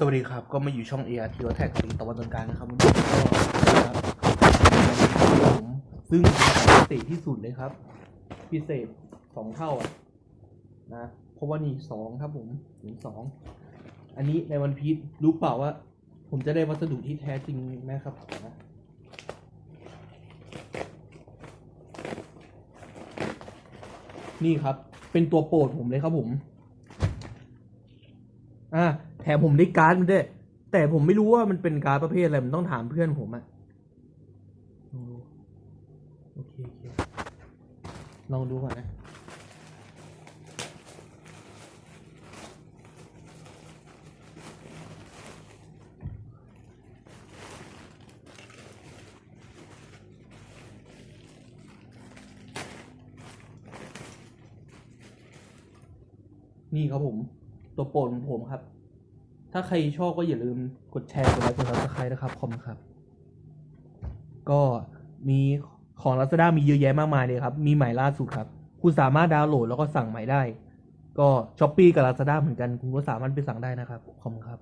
สวัสดีครับ ก็มาอยู่ช่อง ART วัแท็กสีตะวันตกกลางนะครับวันนี้ก็ครับผมซึ่งพิเศษที่สุดเลยครับ พิเศษสองเท่าอะนะเพราะว่านี่สองครับผมถึงสองอันนี้ในวันพีชรู้เปล่าว่า ผมจะได้วัสดุที่แท้จริงนะครับนะนี่ครับ เป็นตัวโปรดผมเลยครับผม อ่า ถมผมได้การ์ดมันด้วย แต่ผมไม่รู้ว่ามันเป็นการ์ดประเภทอะไร มันต้องถามเพื่อนผมอะลองดูโอเคโอเค ลองดูก่อนนะนี่ครับผม ตัวโปรดของผมครับ ถ้าใครชอบก็อย่าลืมกดแชร์กดไลค์กดซับสไครต์นะครับขอบคุณครับ ก็มีของ Lazada มีเยอะแยะมากมายเลยครับ มีใหม่ล่าสุดครับ คุณสามารถดาวน์โหลดแล้วก็สั่งใหม่ได้ ก็ช้อปปี้กับ Lazada เหมือนกัน คุณก็สามารถไปสั่งได้นะครับขอบคุณครับ